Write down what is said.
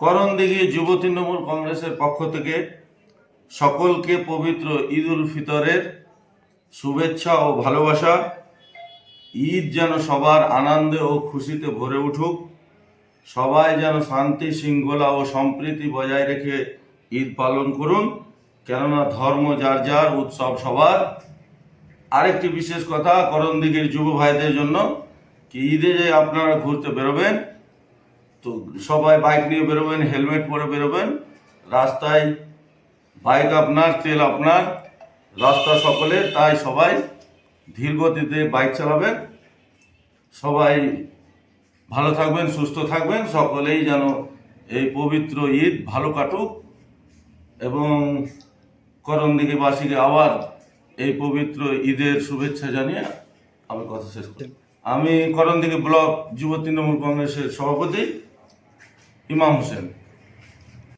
করণদিঘি যুব তৃণমূল কংগ্রেসের পক্ষ থেকে সকলকে পবিত্র ঈদ উল ফিতরের শুভেচ্ছা ও ভালোবাসা। ঈদ যেন সবার আনন্দে ও খুশিতে ভরে উঠুক। সবাই যেন শান্তি, শৃঙ্খলা ও সম্প্রীতি বজায় রেখে ঈদ পালন করুন। কেননা ধর্ম যার যার, উৎসব সবার। আরেকটি বিশেষ কথা, করণদিঘির যুব ভাইদের জন্য, কি ঈদে যে আপনারা ঘুরতে বেরোবেন তো সবাই বাইক নিয়ে বেরোবেন, হেলমেট পরে বেরোবেন। রাস্তায় বাইক আপনার, তেল আপনার, রাস্তা সকলে, তাই সবাই ধীর গতিতে বাইক চালাবেন। সবাই ভালো থাকবেন, সুস্থ থাকবেন, সকলেই যেন এই পবিত্র ঈদ ভালো কাটুক এবং করণদিঘিবাসীকে আবার এই পবিত্র ঈদের শুভেচ্ছা জানিয়ে আমি কথা শেষ করি। আমি করণদিঘি ব্লক যুব তৃণমূল কংগ্রেসের সভাপতি ইমাম হোসেন।